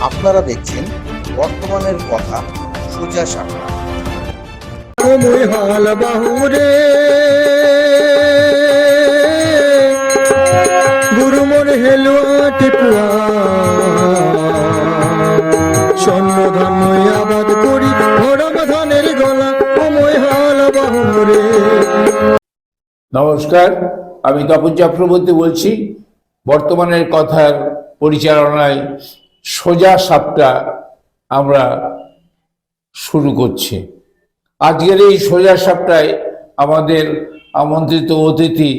আপনারা দেখছেন বর্তমানের কথা সোজা মুই হাল বাহুরে। গুরু মোর হেলুয়া টিপুয়া স্বর্ণ আবাদ করি ভরম ধানের গলা। মই হাল বাহুরে। নমস্কার আমি তপন চক্রবর্তী বলছি। বর্তমানের কথার পরিচালনায় সোজা সাপটা আমরা শুরু করছি। আজকের এই সোজা সাপটায় আমাদের আমন্ত্রিত অতিথি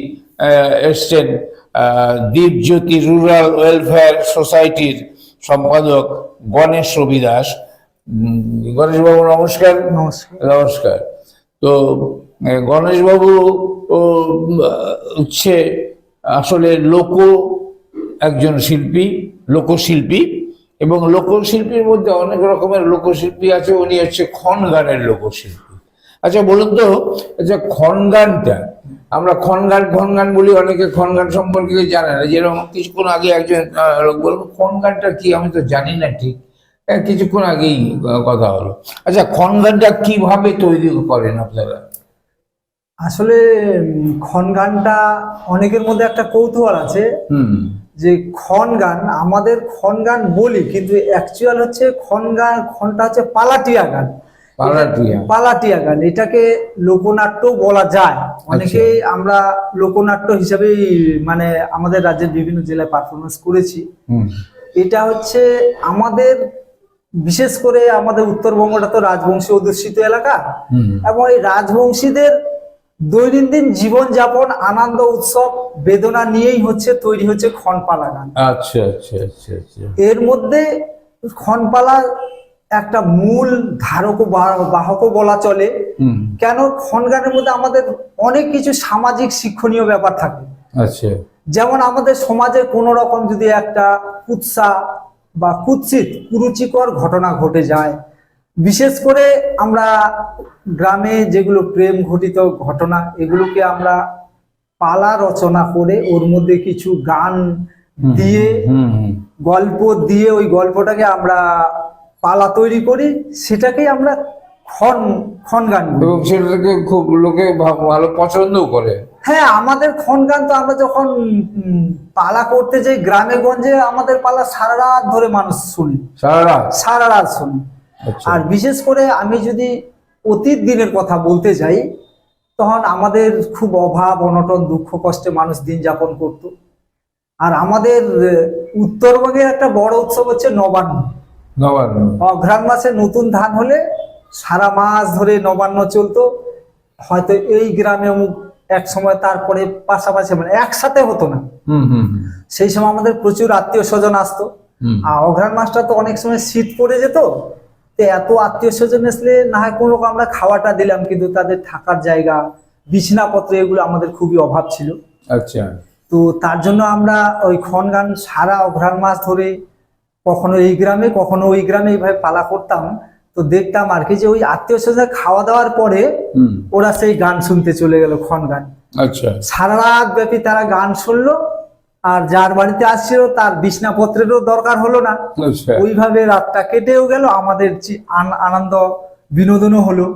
এসছেন আহ, দীপজ্যোতি রুরাল ওয়েলফেয়ার সোসাইটির সম্পাদক গণেশ রবি দাস গণেশবাবু নমস্কার। নমস্কার। নমস্কার। তো গণেশবাবু হচ্ছে আসলে লোক একজন শিল্পী লোকশিল্পী। এবং লোকশিল্পীর মধ্যে অনেক রকমের লোকশিল্পী আছে উনি হচ্ছে খন গানের লোকশিল্পী। আচ্ছা বলুন তো আচ্ছা খন গানটা আমরা খন গান খন গান বলি অনেকে খন গান সম্পর্কে জানে না। যেরকম কিছুক্ষণ আগে একজন লোক বলব খন গানটা কি? আমি তো জানি না ঠিক। কিছুক্ষণ আগেই কথা হলো। আচ্ছা খন গানটা কীভাবে তৈরি করেন আপনারা? আসলে খন গানটা অনেকের মধ্যে একটা কৌতূহল আছে। হুম। যে খন গান আমাদের খন গান বলি কিন্তু অ্যাকচুয়াল হচ্ছে খন গান খনটা হচ্ছে পালাটিয়া গান। পালাটিয়া। গান এটাকে লোকনাট্য বলা যায়। অনেকে আমরা লোকনাট্য হিসাবেই মানে আমাদের রাজ্যের বিভিন্ন জেলায় পারফরমেন্স করেছি। এটা হচ্ছে আমাদের বিশেষ করে আমাদের উত্তরবঙ্গটা তো রাজবংশী অধ্যুষিত এলাকা। এবং এই রাজবংশীদের দৈনন্দিন জীবনযাপন আনন্দ উৎসব বেদনা নিয়েই হচ্ছে তৈরি হচ্ছে খনপালা গান আচ্ছা আচ্ছা আচ্ছা আচ্ছা। এর মধ্যে খনপালা একটা মূল ধারক বাহকও বলা চলে। কেন? খন গানের মধ্যে আমাদের অনেক কিছু সামাজিক শিক্ষণীয় ব্যাপার থাকে। আচ্ছা। যেমন আমাদের সমাজে কোনো রকম যদি একটা কুৎসা বা কুৎসিত কুরুচিকর ঘটনা ঘটে যায় বিশেষ করে আমরা গ্রামে যেগুলো প্রেম ঘটিত ঘটনা এগুলোকে আমরা পালা রচনা করে ওর মধ্যে কিছু গান দিয়ে গল্প দিয়ে ওই গল্পটাকে আমরা পালা তৈরি করি সেটাকেই আমরা খন খন গান এবং সেটাকে খুব লোকে ভালো পছন্দও করে। হ্যাঁ আমাদের খন গান তো আমরা যখন পালা করতে যাই গ্রামে গঞ্জে আমাদের পালা সারা রাত ধরে মানুষ শুনি। সারা রাত? সারা রাত শুনি। আচ্ছা। আর বিশেষ করে আমি যদি অতীত দিনের কথা বলতে যাই তখন আমাদের খুব অভাব অনটন দুঃখ কষ্টে মানুষ দিন যাপন করত। আর আমাদের উত্তরবঙ্গের একটা বড় উৎসব হচ্ছে নবান্ন। নবান্ন। অঘ্রাণ মাসে নতুন ধান হলে সারা মাস ধরে নবান্ন চলতো। হয়তো এই গ্রামে অমুক এক সময় তারপরে পাশাপাশি মানে একসাথে হতো না। হুম হুম হুম, সেই সময় আমাদের প্রচুর আত্মীয় স্বজন আসতো। আর অঘ্রাণ মাসটা তো অনেক সময় শীত পড়ে যেত তো এত আত্মীয় স্বজন আসলে না হয় কোনো রকম আমরা খাওয়াটা দিলাম কিন্তু তাদের থাকার জায়গা বিছনাপত্র এগুলো আমাদের খুবই অভাব ছিল। আচ্ছা। তো তার জন্য আমরা ওই খন গান সারা অঘ্রাণ মাস ধরে কখনো এই গ্রামে কখনো ওই গ্রামে এইভাবে পালা করতাম। তো দেখতাম আর কি যে ওই আত্মীয় স্বজন খাওয়া দাওয়ার পরে ওরা সেই গান শুনতে চলে গেল খন গান আচ্ছা। সারা রাত ব্যাপী তারা গান শুনলো আর যার বাড়িতে আসছিল তার বিছনাপত্রেরও দরকার হলো না। আচ্ছা। ওইভাবে রাতটা কেটেও গেল আমাদের আনন্দ বিনোদনও হলো।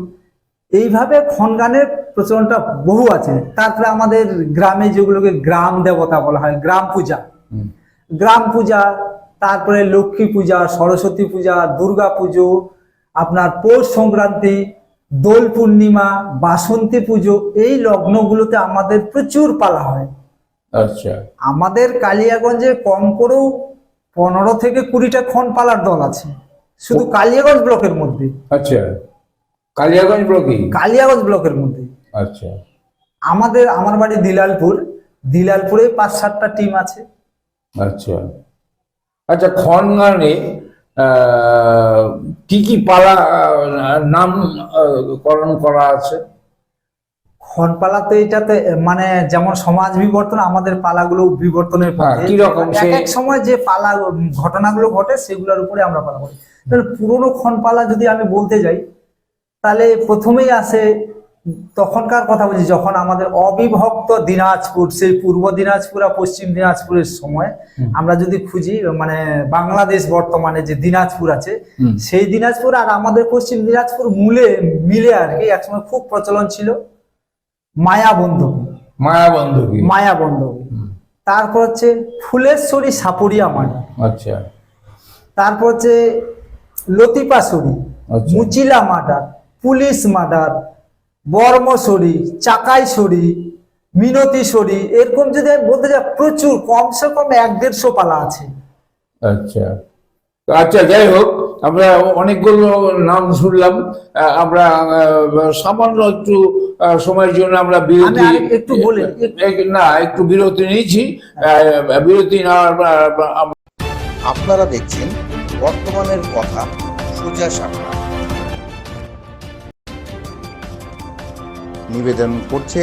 এইভাবে খনগানের প্রচলনটা বহু আছে। তারপরে আমাদের গ্রামে যেগুলোকে গ্রাম দেবতা বলা হয় গ্রাম পূজা। গ্রাম পূজা তারপরে লক্ষ্মী পূজা সরস্বতী পূজা দুর্গা পুজো আপনার পৌষ সংক্রান্তি দোল পূর্ণিমা বাসন্তী পুজো এই লগ্নগুলোতে আমাদের প্রচুর পালা হয়। আচ্ছা। আমাদের কালিয়াগঞ্জে কম করেও পনেরো থেকে কুড়িটা খন পালার দল আছে। শুধু কালিয়াগঞ্জ ব্লকের মধ্যে। আচ্ছা। কালিয়াগঞ্জ ব্লকে কালিয়াগঞ্জ ব্লকের মধ্যে। আচ্ছা। আমাদের আমার বাড়ি দিলালপুর। দিলালপুরে পাঁচ সাতটা টিম আছে। আচ্ছা। আচ্ছা খন গানে কি কি পালা নাম করণ করা আছে? খনপালা তো এটাতে মানে যেমন সমাজ বিবর্তন আমাদের পালাগুলো বিবর্তনের হ্যাঁ, পথে কীরকম এক এক সময় যে পালা ঘটনাগুলো ঘটে সেগুলোর উপরে আমরা পালা করি। তাহলে পুরোনো খনপালা যদি আমি বলতে যাই তাহলে প্রথমেই আসে তখনকার কথা বলছি যখন আমাদের অবিভক্ত দিনাজপুর সেই পূর্ব দিনাজপুর আর পশ্চিম দিনাজপুরের সময় আমরা যদি খুঁজি মানে বাংলাদেশ বর্তমানে যে দিনাজপুর আছে সেই দিনাজপুর আর আমাদের পশ্চিম দিনাজপুর মূলে মিলে আর কি একসময় খুব প্রচলন ছিল। মায়া বন্ধু মায়াবন্ধু কি? মায়া বন্ধু তারপর হচ্ছে ফুলেশ্বরী সাপুরিয়া মানি আচ্ছা। তারপর হচ্ছে লতিপাসুরি আচ্ছা। মুচিলা মার্ডার পুলিশ মার্ডার বর্মসরি চাকাইছড়ি মিনতিসরি এরকম যদি আমি বলতে যাই প্রচুর কমসে কম এক দেড়শো পালা আছে। আচ্ছা। আচ্ছা যাই হোক আমরা অনেকগুলো নাম শুনলাম। আহ, আমরা সামান্য একটু আহ, সময়ের জন্য আমরা বিরতি একটু বলি, না একটু বিরতি নিয়েছি। আহ, বিরতি নেওয়ার আপনারা দেখছেন বর্তমানের কথা সোজা সাপটা। নিবেদন করছে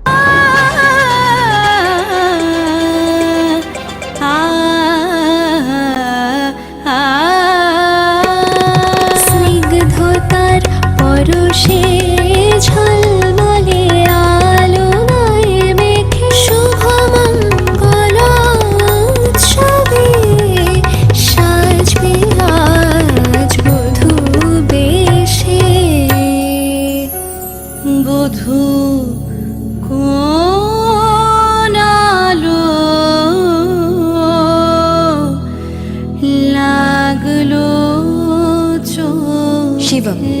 পরশে ঝলমলে আলোয় মেখে শুভমঙ্গল উৎসবে সাজবে আজ বধূ বেশে। বধূ শিবম।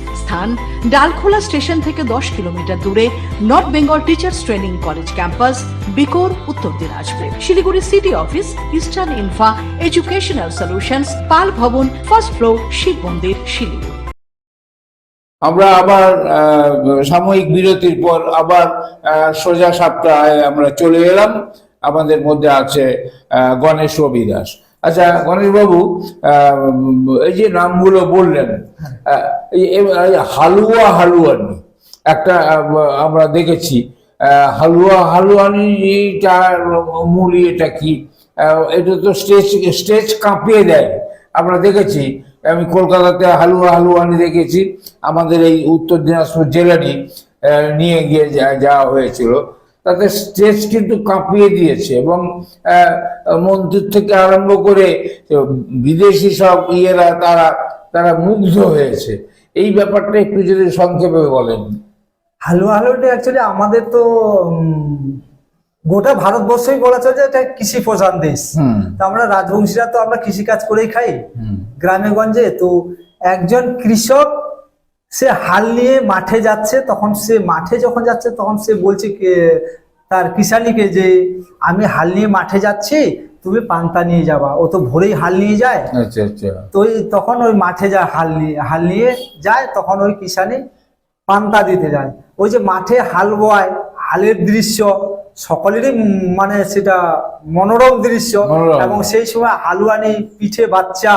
স্থান, ডালখোলা স্টেশন থেকে দশ কিলোমিটার দূরে north Bengal teachers training college campus, বিকোর, Uttar Dinajpur. Siliguri city office, eastern ইনফা, educational solutions, Pal Bhavan, first floor, Shiva মন্দির, শিলিগুড়ি। আমরা আবার সাময়িক বিরতির পর আবার সোজা সাপ্তাহে আমরা চলে এলাম। আমাদের মধ্যে আছে গণেশ রবি দাস আচ্ছা গণেশ বাবু এই যে নামগুলো বললেন হালুয়া হালুয়ানি, একটা আমরা দেখেছি হালুয়া হালুয়ানি এইটার মূল এটা কি এটা তো স্টেজ স্টেজ কাঁপিয়ে দেয়। আমরা দেখেছি, আমি কলকাতাতে হালুয়া হালুয়ানি দেখেছি, আমাদের এই উত্তর দিনাজপুর জেলারই নিয়ে গিয়ে যাওয়া হয়েছিল। তাতে স্টেজ কিন্তু কাঁপিয়ে দিয়েছে এবং মন্দির থেকে আরম্ভ করে বিদেশি সব ইয়েরা তারা তারা মুগ্ধ হয়েছে। এই ব্যাপারটা একটু যদি সংক্ষেপে বলেন। হালুয়া হালুয়াটা অ্যাকচুয়ালি আমাদের তো গোটা ভারতবর্ষই বলা চলে যে এটা কৃষি প্রধান দেশ। তো আমরা রাজবংশীরা তো আমরা কৃষিকাজ করেই খাই গ্রামে গঞ্জে। তো একজন কৃষক সে হাল নিয়ে মাঠে যাচ্ছে তখন সে মাঠে যখন যাচ্ছে তখন সে বলছে তার কিষানিকে যে আমি হাল নিয়ে মাঠে যাচ্ছি তুমি পান্তা নিয়ে যাবা। ও তো ভোরেই হাল নিয়ে যায়। আচ্ছা আচ্ছা। তো তখন ওই মাঠে যায় হাল নিয়ে হাল নিয়ে যায় তখন ওই কিষানি পান্তা দিতে যায়। ওই যে মাঠে হাল বোয়ায় হালের দৃশ্য সকলেরই মানে সেটা মনোরম দৃশ্য এবং সেই সময় হালুয়ানি পিঠে বাচ্চা।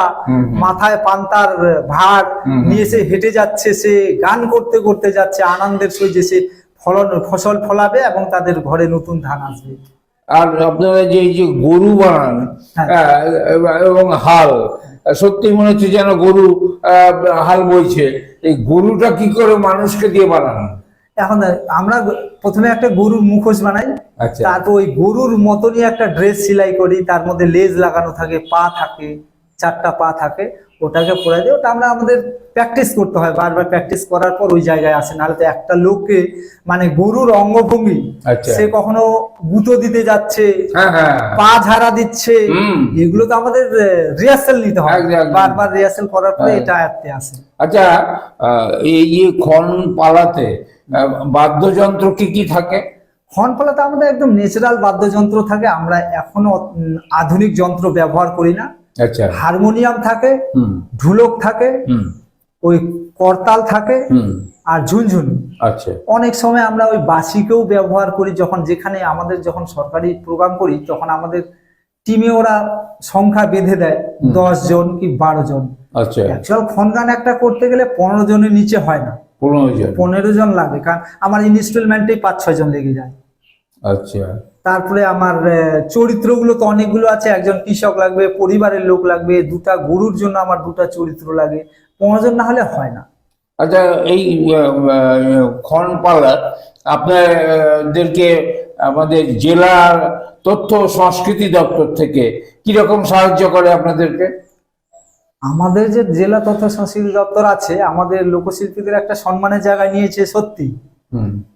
মাথায় পান্তার ভার। নিয়ে সে হেঁটে যাচ্ছে সে গান করতে করতে যাচ্ছে আনন্দের সহিত যে সে ফলন ফসল ফলাবে এবং তাদের ঘরে নতুন ধান আসবে আর আপনারা যে এই যে গরু বানান হ্যাঁ। এবং হাল সত্যি মনে হচ্ছে যেন গরু হাল বইছে এই গরুটা কি করে মানুষকে দিয়ে বানানো এখন আমরা প্রথমে একটা গরুর মুখোশ বানাই তারপর ওই গরুর মতনই একটা ড্রেস সেলাই করি তার মধ্যে লেজ লাগানো থাকে পা থাকে চারটা পা থাকে ওটাকে পরে দিই। ওটা আমরা আমাদের প্র্যাকটিস করতে হয় বারবার প্র্যাকটিস করার পর ওই জায়গায় আসে। নাহলে তো একটা লোককে মানে গরুর অঙ্গভঙ্গি আচ্ছা। সে কখনো গুঁতো দিতে যাচ্ছে হ্যাঁ হ্যাঁ পা ঝাড়া দিচ্ছে এগুলো তো আমাদের রিহার্সাল নিতে হয়। বারবার রিহার্সাল করার পরে হ্যাঁ। এটা আয়ত্তে আসে। আচ্ছা এই খন পালাতে বাদ্যযন্ত্র কি কি থাকে? হর্নপালাতে আমাদের একদম ন্যাচারাল বাদ্যযন্ত্র থাকে আমরা এখনও আধুনিক যন্ত্র ব্যবহার করি না। আচ্ছা। হারমোনিয়াম থাকে ঢুলক থাকে ওই করতাল থাকে আর ঝুনঝুন। আচ্ছা। অনেক সময় আমরা ওই বাঁশিকেও ব্যবহার করি যখন যেখানে আমাদের যখন সরকারি প্রোগ্রাম করি তখন আমাদের টিমে ওরা সংখ্যা বেঁধে দেয় দশ জন কি বারো জন। আচ্ছা। অ্যাকচুয়াল খনগান একটা করতে গেলে পনেরো জনের নিচে হয় না। পনেরো জন। পনেরো জন লাগে কারণ আমার ইনস্টলমেন্টেই পাঁচ ছয় জন লেগে যায়। আচ্ছা। তারপরে আমার চরিত্রগুলো তো অনেকগুলো আছে। একজন কৃষক লাগবে পরিবারের লোক লাগবে দুটা গরুর জন্য আমার দুটা চরিত্র লাগে। পনেরো জন না হলে হয় না। আচ্ছা এই খন আপনাদেরকে আমাদের জেলার তথ্য সংস্কৃতি দপ্তর থেকে কীরকম সাহায্য করে আপনাদেরকে? আমাদের যে জেলা তথ্য সংস্কৃতি দপ্তর আছে আমাদের লোকশিল্পীদের একটা সম্মানের জায়গায় নিয়েছে সত্যি।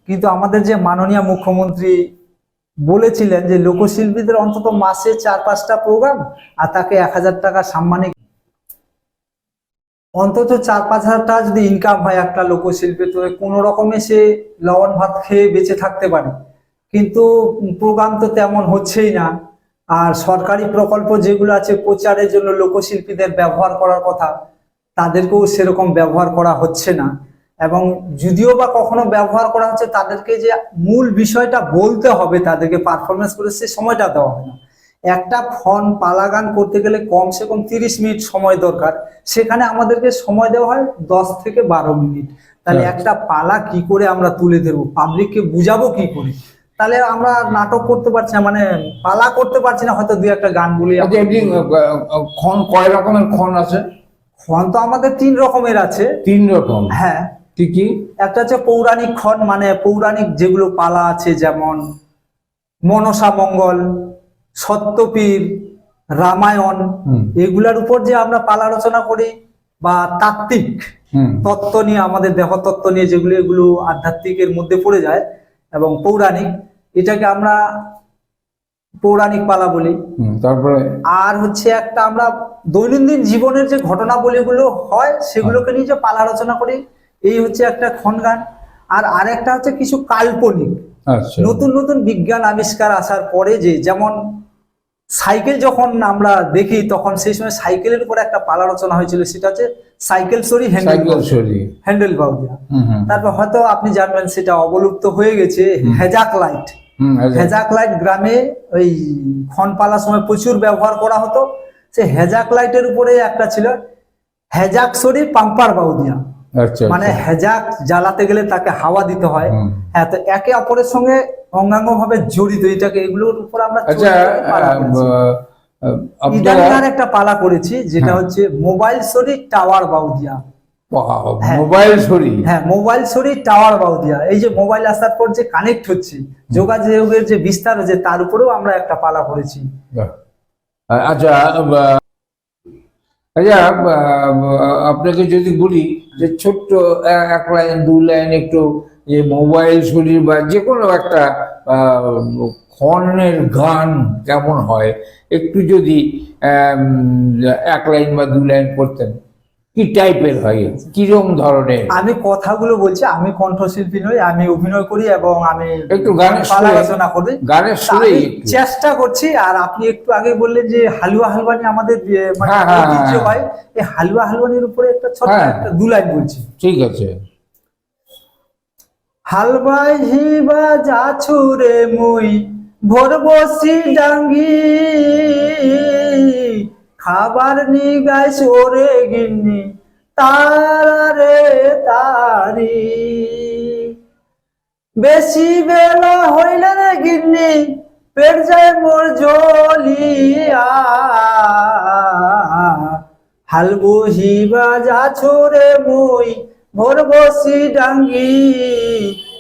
কিন্তু আমাদের যে মাননীয় মুখ্যমন্ত্রী বলেছিলেন যে লোকশিল্পীদের অন্তত মাসে চার পাঁচটা প্রোগ্রাম আর তাকে এক হাজার টাকা সাম্মানিক অন্তত চার পাঁচ হাজার টাকা যদি ইনকাম হয় একটা লোকশিল্পী তো কোনো রকমে সে লবণ ভাত খেয়ে বেঁচে থাকতে পারে। কিন্তু প্রোগ্রাম তো তেমন হচ্ছেই না। আর সরকারি প্রকল্প যেগুলো আছে প্রচারের জন্য লোকশিল্পীদের ব্যবহার করার কথা, তাদেরকেও সেরকম ব্যবহার করা হচ্ছে না। এবং যদিও বা কখনো ব্যবহার করা হচ্ছে তাদেরকে যে মূল বিষয়টা বলতে হবে তাদেরকে পারফরমেন্স করে সে সময়টা দেওয়া হয় না। একটা ফন পালা গান করতে গেলে কমসে কম তিরিশ মিনিট সময় দরকার। সেখানে আমাদেরকে সময় দেওয়া হয় দশ থেকে বারো মিনিট। তাহলে আচ্ছা। একটা পালা কি করে আমরা তুলে ধরবো? পাবলিককে বুঝাবো কি করে? তাহলে আমরা নাটক করতে পারছি না মানে পালা করতে পারছি না হয়তো দুই একটা গান বলি আচ্ছা ক্ষণ কয় রকমের ক্ষণ আছে? খন তো আমাদের তিন রকমের আছে। তিন রকম? হ্যাঁ। কি কি? একটা হচ্ছে পৌরাণিক খন মানে পৌরাণিক যেগুলো পালা আছে যেমন মনসা মঙ্গল সত্যপীর রামায়ণ। এগুলার উপর যে আমরা পালা রচনা করি বা তাত্ত্বিক তত্ত্ব নিয়ে আমাদের দেহতত্ত্ব নিয়ে যেগুলো এগুলো আধ্যাত্মিকের মধ্যে পড়ে যায় এবং পৌরাণিক এটাকে আমরা পৌরাণিক পালা বলি। তারপরে? আর হচ্ছে একটা আমরা দৈনন্দিন জীবনের যে ঘটনাবলীগুলো হয় সেগুলোকে নিয়ে যে পালা রচনা করি এই হচ্ছে একটা খনগান আর আরেকটা হচ্ছে কিছু কাল্পনিক। আচ্ছা। নতুন নতুন বিজ্ঞান আবিষ্কার আসার পরে যে যেমন সাইকেল যখন আমরা দেখি তখন সেই সময় সাইকেলের উপর একটা পালা রচনা হয়েছিল সেটা হচ্ছে সাইকেল সরি হ্যান্ডেল বাউদিয়া তারপর হয়তো আপনি জানবেন সেটা অবলুপ্ত হয়ে গেছে হেজাক লাইট। হেজাক। লাইট গ্রামে ওই খন পালার সময় প্রচুর ব্যবহার করা হতো। সে হেজাক লাইটের উপরে একটা ছিল হেজাক সরি পাম্পার বাউদিয়া মানে আচ্ছা। হেজাক জ্বালাতে গেলে তাকে হাওয়া দিতে হয়। হ্যাঁ তো একে অপরের সঙ্গে অঙ্গাঙ্গ ভাবে জড়িত এটাকে এগুলোর উপর আমরা আচ্ছা চড়ে পালা আহ, করেছি। আহ, আপনারা ইদানিং আর একটা পালা করেছি যেটা হ্যাঁ। হচ্ছে মোবাইল সরি টাওয়ার বাউদিয়া হ্যাঁ। মোবাইল শরীর হ্যাঁ মোবাইল সরি টাওয়ার বাউদিয়া এই যে মোবাইল আসার পর যে কানেক্ট হচ্ছে যোগাযোগের যে বিস্তার হচ্ছে তার উপরেও আমরা একটা পালা করেছি আচ্ছা আচ্ছা আপনাকে যদি বলি যে ছোট্ট এক লাইন, দু লাইন একটু যে মোবাইল শরীর বা যে কোনো একটা খনের গান কেমন হয়, একটু যদি এক লাইন বা দু লাইন করতেন। কি টাইপের হয়? কিরম ধরনের? আমি কথাগুলো বলছি আমি কণ্ঠশিল্পী নই আমি অভিনয় করি এবং আমি একটু গানের সুরে- রচনা করি। গানের একটু। চেষ্টা করছি আর আপনি একটু আগে বললেন যে হালুয়া হালুয়ানি আমাদের মানে হ্যাঁ, হ্যাঁ, ঐতিহ্য হ্যাঁ। হয় এই হালুয়া হালুয়ানির উপরে একটা হ্যাঁ। একটা দু লাইন বলছি। ঠিক আছে। হালবাই হিবা যাছুরে মুই ভোর বসি ডাঙ্গি। খাবার নিগাই সরে গিন্নি তারে তারি। বেশি বেলা হইলে রে গিন্নি, পেট যায় মোর জলিয়া হাল বহিবা যাছো রে মুই, ভোর বসি ডাঙ্গি।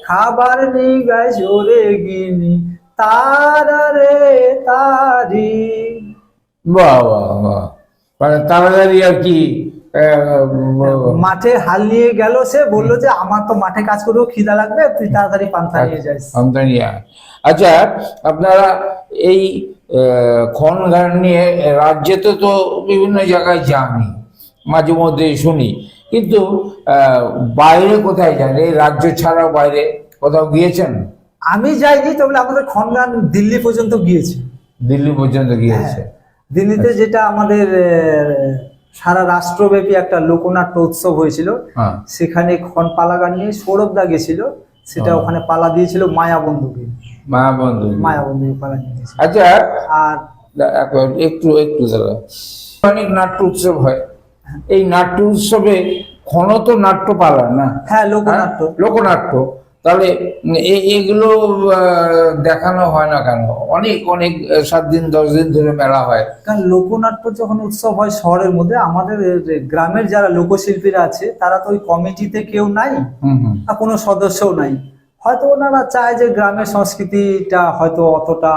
খাবার নি গাই সরে গিনি তারা তারি। বাহ বাহ বাহ। মানে তাড়াতাড়ি আর কি মাঠে হাল নিয়ে গেল সে বলল যে আমার তো মাঠে কাজ করব খিদা লাগবে তুই তাড়াতাড়ি পান্তা নিয়ে যাস। আমদানিয়া আচ্ছা আপনারা এই আহ, খন গান নিয়ে রাজ্যে তো বিভিন্ন জায়গায় যানই মাঝে মধ্যে শুনি কিন্তু আহ, বাইরে কোথায় যান? এই রাজ্য ছাড়াও বাইরে কোথাও গিয়েছেন? আমি যাইনি তবে আমাদের খনগান দিল্লি পর্যন্ত গিয়েছে। দিল্লি পর্যন্ত গিয়েছে। দিল্লিতে যেটা আমাদের সারা রাষ্ট্রব্যাপী একটা লোকনাট্য উৎসব হয়েছিল হ্যাঁ। সেখানে খন পালা গান নিয়ে সৌরভদা গেছিল সেটা ওখানে পালা দিয়েছিল মায়াবন্ধুকে। মায়াবন্ধু মায়াবন্ধুকে পালা নিয়ে গেছিল আচ্ছা আর একটু একটু অনেক নাট্য উৎসব হয়। এই নাট্য উৎসবে ক্ষণ তো নাট্য পালা না? হ্যাঁ লোকনাট্য। হ্যাঁ? লোকনাট্য। তাহলে এগুলো দেখানো হয় না কেন? অনেক অনেক সাত দিন দশ দিন ধরে মেলা হয়। কারণ লোকনাট্য যখন উৎসব হয় শহরের মধ্যে আমাদের গ্রামের যারা লোকশিল্পীরা আছে তারা তো ওই কমিটিতে কেউ নাই হুম হুম। আর কোনো সদস্যও নাই। হয়তো ওনারা চায় যে গ্রামের সংস্কৃতিটা হয়তো অতটা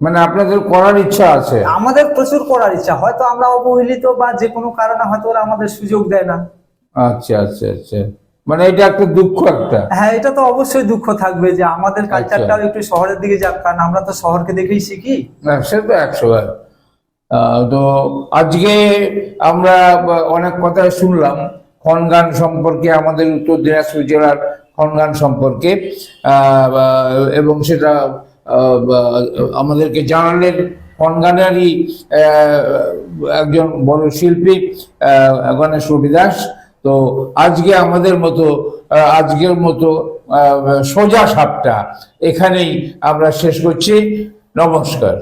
মানে আপনাদের করার ইচ্ছা আছে? আমাদের প্রচুর করার ইচ্ছা। হয়তো আমরা অবহেলিত বা যে কোনো কারণে হয়তো ওরা আমাদের সুযোগ দেয় না। আচ্ছা আচ্ছা আচ্ছা। মানে এটা একটা দুঃখ একটা। হ্যাঁ এটা তো অবশ্যই দুঃখ থাকবে যে আমাদের কালচারটাও একটু শহরের দিকে যাক কারণ আমরা তো শহরকে দেখেই শিখি। সে তো একশো বার তো আজকে আমরা অনেক কথা শুনলাম খনগান সম্পর্কে আমাদের উত্তর দিনাজপুর জেলার খনগান সম্পর্কে। এবং সেটা আমাদেরকে জানালেন খনগানেরই একজন বড় শিল্পী গণেশ রবি দাস তো আজকে আমাদের মতো আজকের মতো সোজা সাপটা এখানেই আমরা শেষ করছি। নমস্কার।